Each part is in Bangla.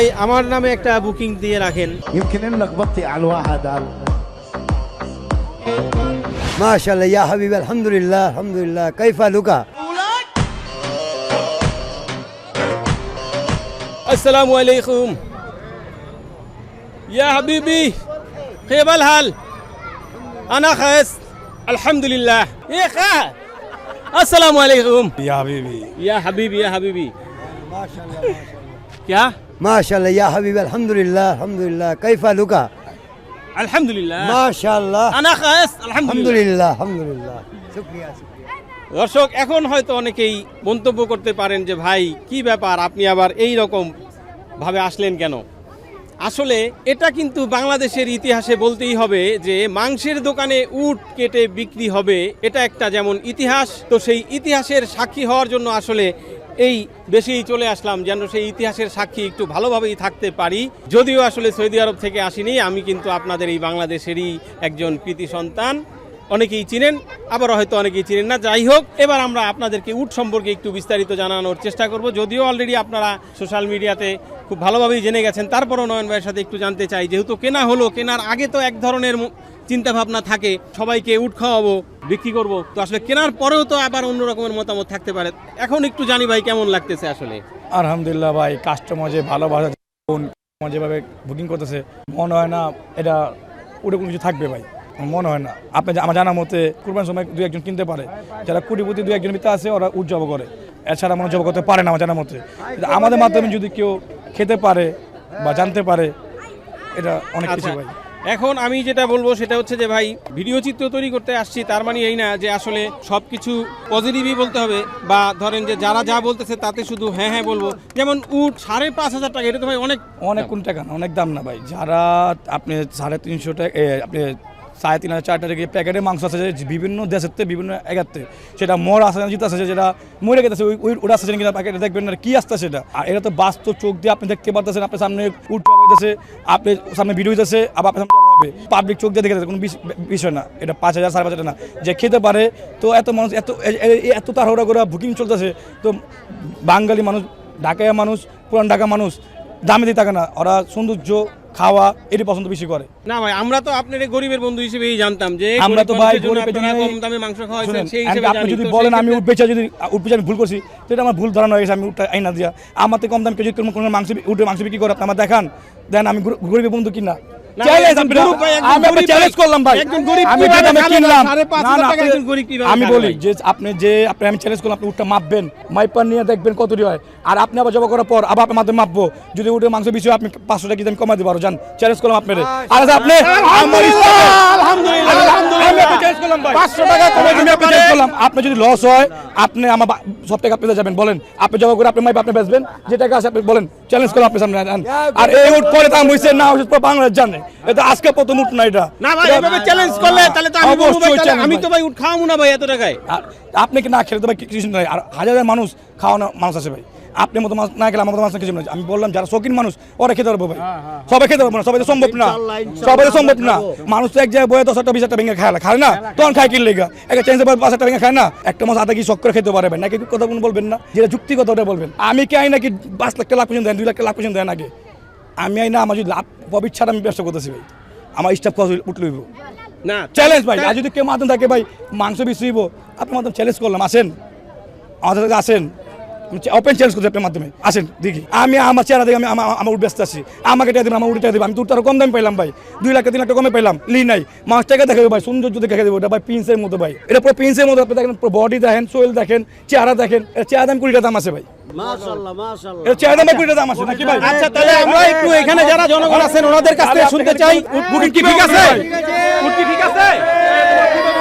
ভাই আমার নামে একটা বুকিং দিয়ে রাখেন يمكن انك بطيء على الواحد على ما شاء الله يا حبيبي الحمد لله الحمد لله كيف حالك السلام عليكم يا حبيبي كيف الحال انا خايس الحمد لله يا خا السلام عليكم يا حبيبي يا حبيبي يا حبيبي ما شاء الله क्या ما شاء الله يا মাশাল্লাহ ইয়া হাবিব আলহামদুলিল্লাহ আলহামদুলিল্লাহ। কাইফা লুকা? আলহামদুলিল্লাহ। মাশাল্লাহ আনা খাস আলহামদুলিল্লাহ। আলহামদুলিল্লাহ শুকরিয়া। দর্শক এখন হয়তো অনেকেই মন্তব্য করতে পারেন যে ভাই কি ব্যাপার? আপনি আবার এই রকম ভাবে আসলেন কেন? আসলে এটা কিন্তু বাংলাদেশের ইতিহাসে বলতেই হবে যে মাংসের দোকানে উট কেটে বিক্রি হবে এটা একটা যেমন ইতিহাস তো সেই ইতিহাসের সাক্ষী হওয়ার জন্য আসলে এই বেশি চলে আসলাম, যেন সেই ইতিহাসের সাক্ষী একটু ভালোভাবেই থাকতে পারি। যদিও আসলে সৌদি আরব থেকে আসিনি, আমি কিন্তু আপনাদের এই বাংলাদেশেরই একজন কৃতি সন্তান। অনেকেই চিনেন আবার হয়তো অনেকেই চিনেন না। যাই হোক, এবার আমরা আপনাদেরকে উট সম্পর্কে একটু বিস্তারিত জানানোর চেষ্টা করব। যদিও অলরেডি আপনারা সোশ্যাল মিডিয়াতে খুব ভালোভাবেই জেনে গেছেন, তারপরও নয়ন ভাইয়ের সাথে একটু জানতে চাই। যেহেতু কেনা হলো, কেনার আগে তো এক ধরনের চিন্তা ভাবনা থাকে সবাইকে উঠ খাওয়াবো বিক্রি করব। তো আসলে কেনার পরেও তো আবার অন্য রকমের মতামত থাকতে পারে। এখন একটু জানি ভাই কেমন লাগতেছে আসলে। আলহামদুলিল্লাহ ভাই কাস্টমার যে ভালোবাসা যেভাবে বুকিং করতেছে মনে হয় না এটা ওটা কোনো কিছু থাকবে ভাই। মনে হয় না। আপনি আমার জানার মতে কুরবান সময় দু একজন কিনতে পারে। যারা কোটিপতি দু একজন ভিতরে আছে ওরা উজ্জব করে। এছাড়া মনে জব করতে পারে না আমার জানার মতে। আমাদের মাধ্যমে যদি কেউ খেতে পারে বা জানতে পারে এটা অনেক কিছু আচ্ছা, ভাই। এখন আমি যেটা বলব সেটা হচ্ছে যে ভাই, ভিডিও চিত্র তৈরি করতে আসছি, তার মানে এই না যে আসলে সব কিছু পজিটিভই বলতে হবে বা ধরেন যে যারা যা বলতেছে তাতে শুধু হ্যাঁ হ্যাঁ বলব। যেমন উট সাড়ে পাঁচ হাজার টাকা, এটা তো ভাই অনেক অনেক কোন টাকা না, অনেক দাম না ভাই। যারা আপনি সাড়ে তিনশো টাকা আপনি সাড়ে তিন হাজার, চার টাকা প্যাকেটের মাংস আছে বিভিন্ন দেশের বিভিন্ন এগাতে সেটা মর আসে না জিতে আসে যেটা মরে গেছে, ওই ওই ওটা আসছে কিনা প্যাকেটে, দেখবেন না কি আসছে সেটা। আর এটা তো বাস্তব চোখ দিয়ে আপনি দেখতে পারতেছেন, আপনার সামনে উঠ হইতেছে আপনি সামনে ভিডিও হইতেছে, আবার আপনার সামনে হবে। পাবলিক চোখ দিয়ে দেখে কোনো বিষ- বিষয় না। এটা পাঁচ হাজার, সাড়ে পাঁচ হাজার না। যে খেতে পারে, তো এত মানুষ, এত এত তাড়াহুড়া করে বুকিং চলতেছে, তো বাঙালি মানুষ ঢাকায় মানুষ, পুরান ঢাকা মানুষ, দামে দিয়ে থাকে না। ওরা সৌন্দর্য খাওয়া এটি পছন্দ বেশি করে। না ভাই আমরা তো আপনার গরিবের বন্ধু হিসেবেই জানতাম যে আমরা তো ভাই গরিবের জন্য কম দামে মাংস খাওয়াইছেন সেই হিসেবে আপনি যদি বলেন আমি ক্ষেত্রে- উঠ বেচা যদি উঠ বেচা আমি ভুল করছি তো এটা আমার ভুল ধারণা হয়ে গেছে আমি উঠটা আইনা দিয়া। আমার থেকে কম দাম কোনো মাংস উঠে মাংস বিক্রি করে আপনি আমার দেখান দেন আমি গরিব- গরিবের বন্ধু কিনা। আমি বলি যে আপনি যে আপনি আমি চ্যালেঞ্জ করলাম আপনি উঠটা মাপবেন। মাইপার নিয়ে দেখবেন কতটি হয়। আর আপনি আবার জবা করার পর আবার আপনার মাধ্যমে মাপবো। যদি উঠে মাংস বেশি আপনি পাঁচশো টাকা আমি কমাই দিতে পারো যান। চ্যালেঞ্জ করলাম আপনার। আর আচ্ছা, আপনি আমার ইচ্ছা- আলহামদুলিল্লাহ, আমি- আলহামদুলিল্লাহ। আমি আপনাকে challenge করলাম ভাই। 500 টাকা কমে আমি দিতে আপনাকে পারে। challenge করলাম। আপনি যদি লস হয় আপনি আমার সব টাকা পেতে যাবেন। বলেন আপনি জবা করে আপনি মাইপ আপনি বেচবেন? যে টাকা আছে আপনি বলেন চ্যালেঞ্জ করলাম আপনার সামনে। আর এই উঠ করে দাম হয়েছে না হয়েছে পুরো বাংলাদেশ জানে। এটা আজকে প্রথম উঠ না এটা। না ভাই এভাবে চ্যালেঞ্জ করলে তাহলে তো আমি আমি তো ভাই উঠ খাওয়াবো না ভাই এত টাকায়। আপনি কি না খেলে তো ভাই কিছু নাই। আর হাজার হাজার মানুষ খাওয়ানো মানুষ আছে ভাই। আপনি মতো মাছ না খেলে আমার মতো মাছ কিছু নাই আমি বললাম যারা শৌখিন মানুষ ওরা খেতে পারব ভাই। সবাই খেতে পারব না সবাই তো সম্ভব না। সবাই তো সম্ভব না। মানুষ তো এক জায়গায় বয়ে দশ একটা বিশ একটা ভেঙে খায় না খায় না? তখন খায় কিনলে গা একটা চেঞ্জ পাঁচ একটা ভেঙে খায় না? একটা মাছ আধা কি শখ করে খেতে পারবেন নাকি কথা কোনো বলবেন না? যেটা যুক্তিগত ওটা বলবেন। আমি কি আই নাকি পাঁচ লাখ লাখ পর্যন্ত দেন দুই লাখ লাখ পর্যন্ত দেন আগে? আমি আই না আমার যদি লাভ প্রফিট ছাড়া আমি ব্যবসা করতেছি ভাই। আমার স্টাফ খরচ উঠলে না চ্যালেঞ্জ ভাই আর যদি কেউ মাধ্যম থাকে ভাই মাংস বেশি হইব আপনার মাধ্যমে চ্যালেঞ্জ করলাম আসেন। আমাদের কাছে আসেন। ওপেন চ্যালেঞ্জ করছি আপনার মাধ্যমে। আসেন দেখি। আমি আমার চেহারা দেখে আমি আমার উঠ ব্যস্ত আছি। আমাকে টাকা দেবেন আমার উঠে টাকা দেবেন। আমি দুটো আরও কম দামে পাইলাম ভাই। দুই লাখ তিন লাখ কমে পাইলাম। লি নাই। মাছ টাকা দেখাবে ভাই সৌন্দর্য দেখে দেবো এটা ভাই পিন্সের মতো ভাই। এটা পুরো পিন্সের মতো আপনি দেখেন বডি দেখেন সোয়েল দেখেন চেহারা দেখেন। চেহারা দাম কুড়ি দাম আছে ভাই। মাশাআল্লাহ মাশাআল্লাহ। এর চেহারা দাম ভাই দাম আছে নাকি ভাই? আচ্ছা তাহলে আমরা একটু এখানে যারা জনগণ আছেন ওনাদের কাছ থেকে শুনতে চাই। বুকিং কি ঠিক আছে? ঠিক আছে?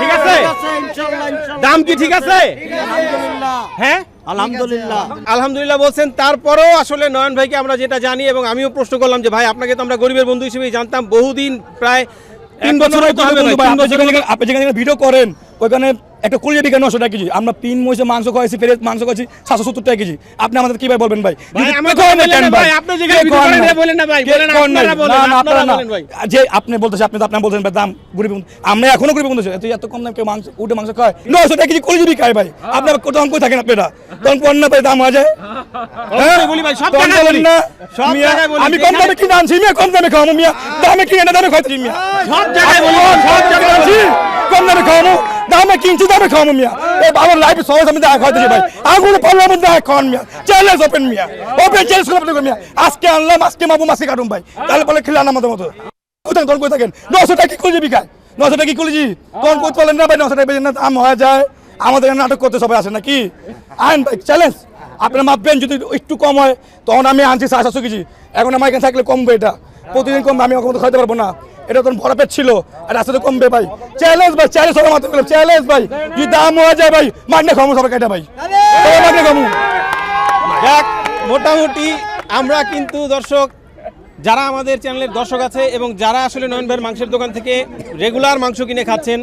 ঠিক আছে। ইনশাআল্লাহ ইনশাআল্লাহ। দাম কি ঠিক আছে? হ্যাঁ? আলহামদুলিল্লাহ। আলহামদুলিল্লাহ। বলছেন তারপরেও আসলে নয়ন ভাইকে আমরা যেটা জানি এবং আমিও প্রশ্ন করলাম যে ভাই আপনাকে তো আমরা গরিবের বন্ধু হিসেবেই জানতাম বহুদিন প্রায় তিন বছর আপনি আপনি যেখানে ভিডিও করেন ওইখানে একটা কুড়ি বিঘা নশো টাকা কেজি। আমরা তিন মহিষে মাংস খাইছি ফেরে মাংস খাইছি সাতশো সত্তর টাকা কেজি। আপনি আমাদের কি ভাই বলবেন ভাই? ভাই, না ভাই? ভাই, না? না, না ভাই, না? না, না, না। ভাই। যে আপনি বলতেছে আপনি আপনার বলছেন ভাই, দাম গরিব। আমরা এখনও গরিব বন্ধু তুই এত কম দাম কেউ মাংস উঠে মাংস খায়। নশো টাকা কেজি কুড়ি জিবি খায় ভাই আপনার তখন কই থাকেন আপনারা? তখন পণ্য পাই দাম হয়ে যায়। ভাই। না। বলি, আমি কম দামে কিনে আনছি মিয়া কম দামে খাওয়াবো মিয়া। দামে কিনে না দামে খাইতেছি মিয়া। সব জায়গায় সব জায়গায় কম দামে খাওয়াবো। দামে কিনছি, দামে খাওয়াবো মিয়া। এই বাবার লাইফে সবার সামনে দেখা খাইতেছি ভাই। আগুন পাল্লার মধ্যে দেখা খাওয়ান মিয়া। চ্যালেঞ্জ ওপেন মিয়া। ওপেন চ্যালেঞ্জ করে মিয়া। আজকে আনলাম, আজকে মাবু মাসে কাটুন ভাই। তাহলে বলে খেলে আনার মতো। মতো কোথায় তখন কই থাকেন? নশো টাকা কি যাবি খায় নশো টাকা কি জি তখন কই বলেন না ভাই? নশো টাকা বেজে না দাম হয়ে যায়। আমাদের এখানে নাটক করতে সবাই আসে নাকি? আইন ভাই চ্যালেঞ্জ আপনার মাপবেন, যদি একটু কম হয়, তখন আমি আনছি সাতশো কেজি। এখন আমার এখানে থাকলে কমবে এটা। প্রতিদিন কমবে, আমি ওখানে খাইতে পারব না। এটা তখন ভরা পেট ছিল আর রাস্তাতে কমবে ভাই। চ্যালেঞ্জ ভাই চ্যালেঞ্জ সবার মাথায় গেলাম চ্যালেঞ্জ ভাই। যদি দাম হয়ে যায় ভাই মাগনে খামো সবাই কেটে ভাই। মাগনে খামো। মোটামুটি আমরা কিন্তু দর্শক যারা আমাদের চ্যানেলের দর্শক আছে এবং যারা আসলে নয়ন ভাইয়ের মাংসের দোকান থেকে রেগুলার মাংস কিনে খাচ্ছেন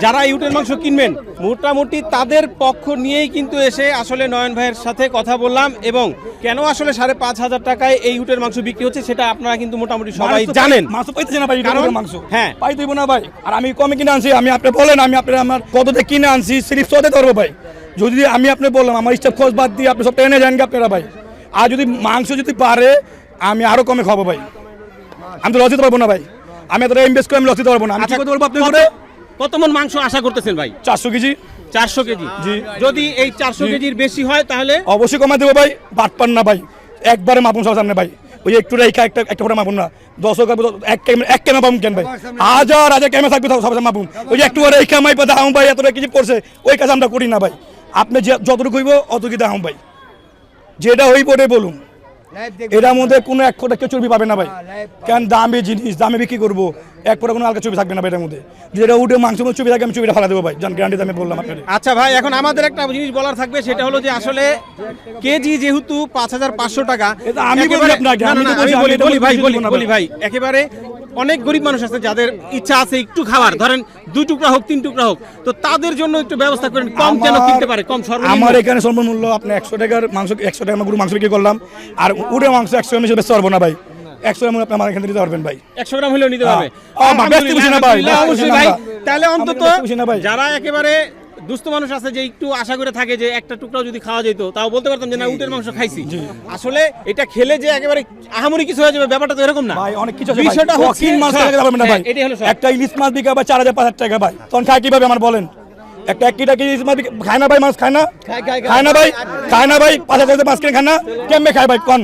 যারা ইউটের মাংস কিনবেন মোটামুটি তাদের পক্ষ নিয়েই কিন্তু এসে আসলে নয়ন ভাইয়ের সাথে কথা বললাম এবং কেন আসলে সাড়ে পাঁচ হাজার টাকায় এই ইউটের মাংস বিক্রি হচ্ছে সেটা আপনারা কিন্তু মোটামুটি সবাই জানেন। মাংস পাইতেছে না ভাই মাংস? হ্যাঁ। পাই দিব না ভাই। আর আমি কমে কিনে আনছি আমি আপনি বলেন আমি আপনার আমার কততে কিনে আনছি সিরিপ সতে ধরবো ভাই। যদি আমি আপনি বললাম আমার স্টাফ খোঁজ বাদ দিয়ে আপনি সব টেনে যান আপনারা ভাই? আর যদি মাংস যদি পারে আমি আরও কমে খাব ভাই। আমি তো লস দিতে পারব না ভাই। আমি এতটা ইনভেস্ট করে আমি লস দিতে পারব না। আমি কি করতে পারব আপনার কত- করে কত মন মাংস আশা করতেছেন ভাই? চারশো কেজি। চারশো কেজি। জি। যদি এই চারশো কেজির বেশি হয় তাহলে? অবশ্যই কমা দেবো ভাই। বাট পান না ভাই। একবারে মাপুন সবার সামনে ভাই। ওই একটু রেখা একটা একটা করে মাপুন না। দশ এক ক্যামেরা এক ক্যামেরা পাবো কেন ভাই? হাজার হাজার ক্যামেরা থাকবে সবার সামনে মাপুন। ওই যে একটু রেখা মাই পাতা আম ভাই এতটা কিছু পড়ছে। ওই কাজ আমরা করি না ভাই। আপনি যতটুকু হইব অতটুকু দাম ভাই। যেটা হইব ওটাই বলুন। এটার মধ্যে কোনো এক ফোটা কেউ চর্বি পাবে না ভাই। কেন দামি জিনিস দামে বিক্রি করব এক ফোটা কোনো আলকা চর্বি থাকবে না ভাই এটার মধ্যে। যেটা উঠে মাংস মধ্যে চর্বি থাকে আমি চর্বিটা ফেলা দেবো ভাই। জান গ্যারান্টি আমি বললাম আপনাকে। আচ্ছা ভাই এখন আমাদের একটা জিনিস বলার থাকবে সেটা হলো যে আসলে কেজি যেহেতু পাঁচ হাজার পাঁচশো টাকা আমি বলি ভাই বলি ভাই। একেবারে অনেক গরিব মানুষ আছে যাদের ইচ্ছা আছে একটু খাওয়ার ধরেন দুই টুকরা হোক তিন টুকরা হোক তো তাদের জন্য একটু ব্যবস্থা করেন কম আমার- কিনতে পারে কম সর্বনিম্ন। আমার এখানে সর্বমূল্য আপনি একশো টাকার মাংস একশো টাকা গরু মাংস বিক্রি করলাম আর উড়ে মাংস একশো আমি হিসেবে পারব না ভাই। একশো এম আপনি আমার এখান থেকে পারবেন ভাই। একশো গ্রাম হলেও নিতে পারবে। হ্যাঁ, ভাই, তাহলে অন্তত। যারা একেবারে দুস্থ মানুষ আছে যে একটু আশা করে থাকে যে একটা টুকরাও যদি খাওয়া যেত তাও বলতে পারতাম যে না উটের মাংস খাইছি। আসলে এটা খেলে যে একেবারে আহামরি কিছু হয়ে যাবে ব্যাপারটা তো এরকম না। ভাই অনেক কিছু আছে বিষয়টা ভাই হচ্ছে মাস হ্যাঁ, টাকা না ভাই। হ্যাঁ, এটাই হলো একটা ইলিশ মাছ বিকা ভাই পাঁচ হাজার টাকা ভাই। তখন খায় কীভাবে আমার বলেন? একটা এক কিটা ইলিশ মাছ খায় না ভাই মাছ খায় না? খায় না ভাই খায় না ভাই পাঁচ হাজার মাছ কিনে খায় না? কেমনে খায় ভাই কন?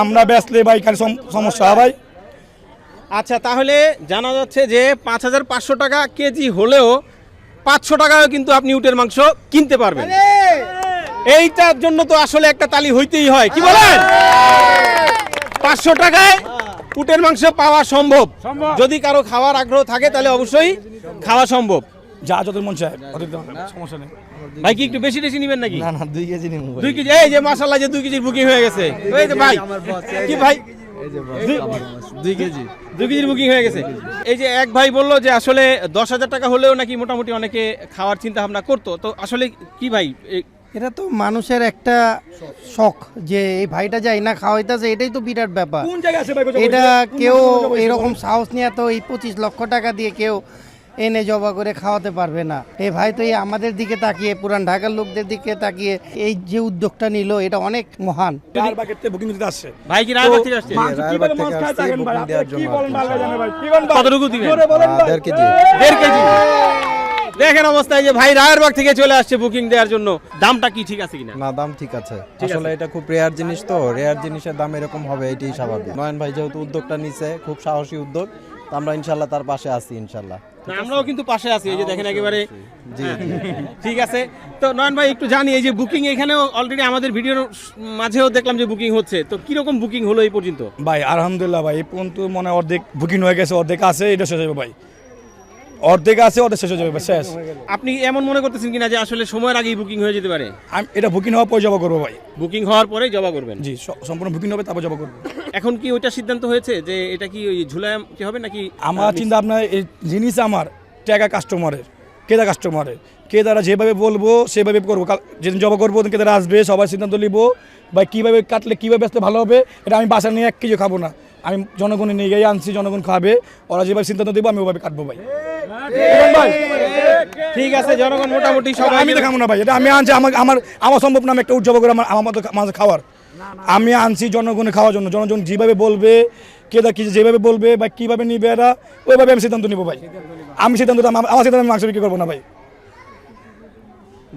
আমরা বেচলে ভাই খালি সমস্যা হয় ভাই। আচ্ছা তাহলে জানা যাচ্ছে যে পাঁচ হাজার পাঁচশো টাকা কেজি হলেও পাঁচশো টাকায় কিন্তু আপনি উটের মাংস কিনতে পারবেন। এইটার জন্য তো আসলে একটা তালি হইতেই হয়। কি বলেন? পাঁচশো টাকায় উটের মাংস পাওয়া সম্ভব। যদি কারও খাওয়ার আগ্রহ থাকে তাহলে অবশ্যই খাওয়া সম্ভব। যা যত মন চায় সমস্যা নেই। ভাই কি একটু বেশি বেশি নিবেন নাকি? না না দুই কেজি নিমু দুই কেজি এই যে মাসাল্লাহ যে দুই কেজির বুকিং হয়ে গেছে। এই যে ভাই কি ভাই? দুই কেজি। দুই কেজির বুকিং হয়ে গেছে। এই যে এক ভাই বলল যে আসলে দশ হাজার টাকা হলেও নাকি মোটামুটি অনেকে খাওয়ার চিন্তা ভাবনা করতো। তো আসলে কি ভাই? এটা তো মানুষের একটা শখ যে এই ভাইটা যাই না খাওয়াইতেছে এটাই তো বিরাট ব্যাপার। এটা কেউ এরকম সাহস নিয়ে তো এই পঁচিশ লক্ষ টাকা দিয়ে কেউ এনে জবা করে খাওয়াতে পারবে না। এই ভাই তো এই আমাদের দিকে তাকিয়ে পুরান ঢাকার লোকদের দিকে তাকিয়ে এই যে উদ্যোগটা নিল এটা অনেক মহান। ভাই কি দেখেন অবস্থায় যে ভাই রায়েরবাগ থেকে চলে আসছে বুকিং দেওয়ার জন্য। দামটা কি ঠিক আছে কিনা? না দাম ঠিক আছে। আসলে এটা খুব রেয়ার জিনিস তো। রেয়ার জিনিসের দাম এরকম হবে এটাই স্বাভাবিক। নয়ন ভাই যেহেতু উদ্যোগটা নিছে খুব সাহসী উদ্যোগ। আমরা ইনশাল্লাহ তার পাশে আছি ইনশাল্লাহ। আমরাও কিন্তু পাশে আছি এই যে দেখেন একেবারে ঠিক আছে। তো নয়ন ভাই একটু জানি এই যে বুকিং এখানেও অলরেডি আমাদের ভিডিওর মাঝেও দেখলাম যে বুকিং হচ্ছে। তো কীরকম বুকিং হলো এই পর্যন্ত? ভাই আলহামদুলিল্লাহ ভাই এই পর্যন্ত মনে হয় অর্ধেক বুকিং হয়ে গেছে অর্ধেক আছে এটা শেষ হবে ভাই। অর্ধেক আছে অর্ধেক শেষ হয়ে যাবে ভাই, শেষ। আপনি এমন মনে করতেছেন কিনা যে আসলে সময়ের আগেই বুকিং হয়ে যেতে পারে? আমি এটা বুকিং হওয়ার পরে জবা করব ভাই। বুকিং হওয়ার পরে জবা করবেন। জি সম্পূর্ণ বুকিং হবে তারপর জবা করব। এখন কি ওইটা সিদ্ধান্ত হয়েছে যে এটা কি ওই ঝুলায় কি হবে নাকি আমার চিন্তা আপনার এই জিনিস আমার টাকা কাস্টমারের কেদা কাস্টমারে কেদারা যেভাবে বলব সেভাবে করব। যেদিন জবা করব ওদিন কেদারা আসবে সবাই সিদ্ধান্ত নিব। বা কীভাবে কাটলে কীভাবে আসতে ভালো হবে এটা আমি বাসা নিয়ে এক কেজি খাব না। আমি জনগণে নিয়ে গিয়ে আনছি জনগণ খাবে। ওরা যেভাবে সিদ্ধান্ত দেবো আমি ওভাবে কাটবো ভাই। ঠিক আছে জনগণ মোটামুটি সবাই আমি দেখাবো না ভাই। এটা আমি আনছি আমার আমার আমার সম্ভব না আমি একটা উৎসব করে আমার আমার মতো খাওয়ার। আমি আনছি জনগণে খাওয়ার জন্য। জনগণ যেভাবে বলবে কেদা কি যেভাবে বলবে বা কীভাবে নিবে এরা ওইভাবে আমি সিদ্ধান্ত নিবো ভাই। আমি সিদ্ধান্ত আমার আমার সিদ্ধান্ত আমি মাংস বিক্রি করব না ভাই।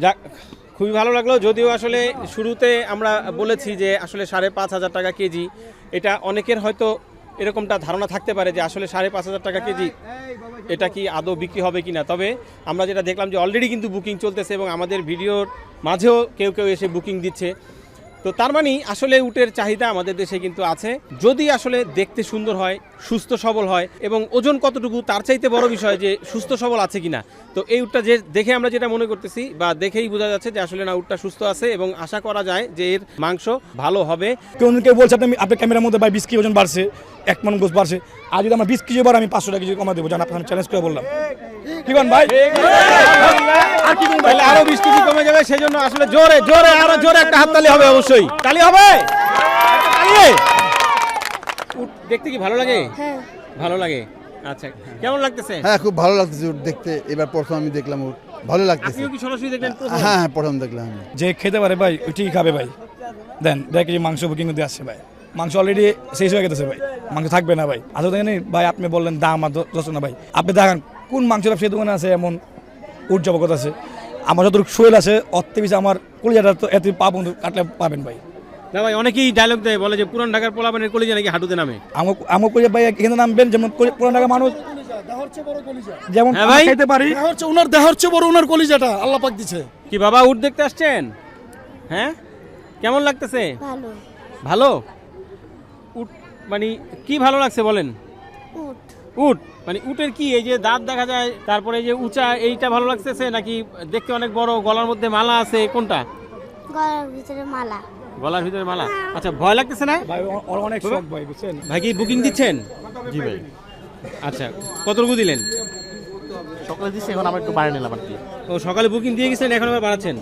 যাক খুবই ভালো লাগল। যদিও আসলে শুরুতে আমরা বলেছি যে আসলে সাড়ে পাঁচ হাজার টাকা কেজি এটা অনেকের হয়তো এরকমটা ধারণা থাকতে পারে যে আসলে সাড়ে পাঁচ হাজার টাকা কেজি এটা কি আদৌ বিক্রি হবে কি না তবে আমরা যেটা দেখলাম যে অলরেডি কিন্তু বুকিং চলতেছে এবং আমাদের ভিডিওর মাঝেও কেউ কেউ এসে বুকিং দিচ্ছে। তো তার মানে আসলে উটের চাহিদা আমাদের দেশে কিন্তু আছে। যদি আসলে দেখতে সুন্দর হয়, সুস্থ সবল হয় এবং ওজন কতটুকু তার চাইতে বড় বিষয় যে সুস্থ সবল আছে কিনা। তো এই উটটা যে দেখে আমরা যেটা মনে করতেছি বা দেখেই বোঝা যাচ্ছে যে আসলে না উটটা সুস্থ আছে এবং আশা করা যায় যে এর মাংস ভালো হবে। কেউ কেউ বলছে আপনি আপনি ক্যামেরার মধ্যে বা বিশ ওজন বাড়ছে, এক মন গোস বাড়ছে। আর যদি আমার বিশ কেজি বার আমি পাঁচশো টাকা কেজি কমা দেবো জান আপনার চ্যালেঞ্জ করে বললাম। কি করেন ভাই? আর কি তাহলে আরও বিশ কেজি কমে যাবে সেজন্য আসলে জোরে জোরে আরও জোরে একটা হাততালি হবে অবশ্যই। তালি হবে? দেখতে কি ভালো লাগে? হ্যাঁ। ভালো লাগে। আচ্ছা কেমন লাগতেছে? হ্যাঁ খুব ভালো লাগতেছে ওর দেখতে। এবার প্রথম আমি দেখলাম ওর ভালো লাগতেছে। আপনিও কি সরাসরি দেখলেন হ্যাঁ হ্যাঁ প্রথম দেখলাম যে খেতে পারে ভাই ওই ঠিকই খাবে ভাই। দেন দেখ কেজি মাংস বুকিং দিয়ে আসছে ভাই। মাংস অলরেডি শেষ হয়ে গেছে ভাই। মাংস থাকবে না ভাই। আসলে দেখেন ভাই আপনি বললেন দাম আর দশ না ভাই। আপনি দেখেন কোন মাংস ব্যবসায়ী দোকানে আছে এমন উজ্জবকত আছে? আমার যতটুকু শৈল আছে অর্থে বেশি আমার কলিজাটা তো এত পাবো কাটলে পাবেন ভাই। না ভাই অনেকেই ডায়লগ দেয় বলে যে পুরান ঢাকার পোলাপানের কলেজে নাকি হাঁটুতে নামে। আমার আমার কলিজা ভাই এখানে নামবেন যেমন পুরান ঢাকা মানুষ। যেমন হ্যাঁ খাইতে পারি। হচ্ছে ওনার দেহর চেয়ে বড় ওনার কলিজাটা আল্লাহ পাক দিছে। কি বাবা উট দেখতে আসছেন? হ্যাঁ? কেমন লাগতেছে? ভালো। ভালো? মানে কি ভালো লাগছে বলেন? উট। উট? মানে উটের কি এই যে দাঁত দেখা যায় তারপরে এই যে উঁচা এইটা ভালো লাগতেছে নাকি দেখতে অনেক বড় গলার মধ্যে মালা আছে কোনটা? গলার ভিতরে মালা। গলার ভিতরে মালা। আচ্ছা ভয় লাগতেছে না? ভাই অনেক শখ ভাই বুঝছেন? ভাই কি বুকিং দিচ্ছেন? জি ভাই। আচ্ছা কতটুকু দিলেন? সকালে দিচ্ছি এখন আমার একটু বাড়ি নিলাম আর কি। ও সকালে বুকিং দিয়ে গেছেন এখন আবার বাড়াচ্ছেন?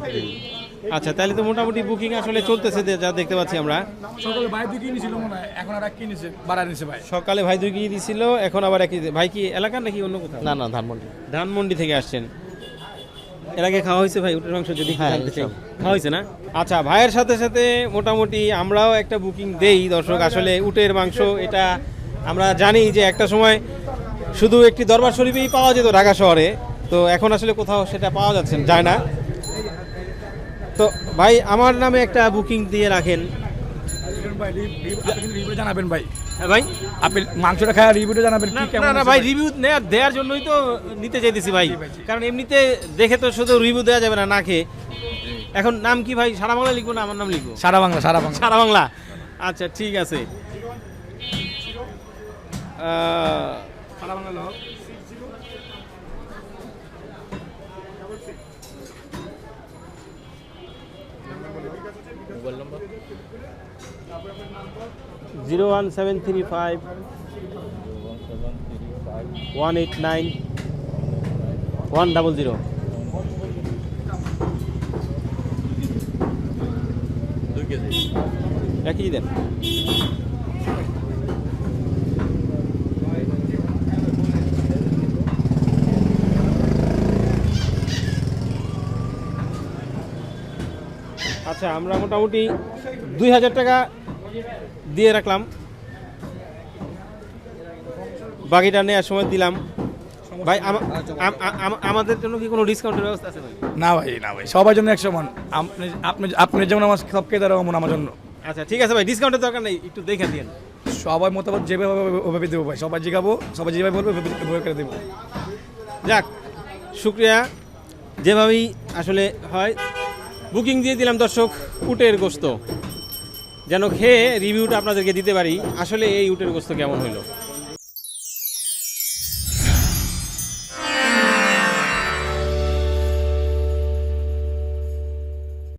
আচ্ছা তাহলে তো মোটামুটি বুকিং আসলে চলতেছে যা দেখতে পাচ্ছি আমরা। সকালে ভাই দুই কিনেছিল মনে হয় এখন আর এক কিনেছে বাড়া নিছে ভাই। সকালে ভাই দুই গিয়ে দিছিল এখন আবার একই ভাই কি এলাকার নাকি অন্য কোথাও? না না ধানমন্ডি। ধানমন্ডি থেকে আসছেন। এর আগে খাওয়া হয়েছে ভাই উটের মাংস যদি হ্যাঁ, জানতে চাই। খাওয়া হয়েছে না? আচ্ছা ভাইয়ের সাথে সাথে মোটামুটি আমরাও একটা বুকিং দেই দর্শক আসলে উটের মাংস এটা আমরা জানি যে একটা সময় শুধু একটি দরবার শরীফেই পাওয়া যেত ঢাকা শহরে তো এখন আসলে কোথাও সেটা পাওয়া যাচ্ছে না, যায় না। তো ভাই আমার নামে একটা বুকিং দিয়ে রাখেন। ভাই রিভিউ জানাবেন ভাই। হ্যাঁ ভাই। আপনি মাংসটা খায় রিভিউটা জানাবেন না কি কেমন না ভাই রিভিউ নেওয়ার দেওয়ার জন্যই তো নিতে চাইতেছি ভাই। কারণ এমনিতে দেখে তো শুধু রিভিউ দেওয়া যাবে না না খেয়ে। এখন নাম কি ভাই? সারা বাংলা লিখব না আমার নাম লিখব? সারা বাংলা সারা বাংলা। সারা বাংলা? আচ্ছা ঠিক আছে। সারা বাংলা লোক zero one seven three five one eight nine one double zero. এক কেজি। দেন আচ্ছা আমরা মোটামুটি দুই হাজার টাকা দিয়ে রাখলাম। বাকিটা নেওয়ার সময় দিলাম। ভাই আমা- আম- আম- আমাদের জন্য কি কোনো ডিসকাউন্টের ব্যবস্থা আছে ভাই? না ভাই না ভাই সবার জন্য এক মান। আপনি আপনি আপনি যেমন আমার সব কেদার এমন আমার জন্য। আচ্ছা ঠিক আছে ভাই ডিসকাউন্টের দরকার নেই একটু দেখে দিন সবাই মতামত যেভাবে ওভাবে দেবো ভাই। সবাই জিগাবো সবাই যেভাবে বলব ওভাবে করে দেবো। যাক শুক্রিয়া। যেভাবেই আসলে হয় বুকিং দিয়ে দিলাম দর্শক উটের গোস্ত। যেন খেয়ে রিভিউটা আপনাদেরকে দিতে পারি। আসলে এই উটের গোস্ত কেমন হলো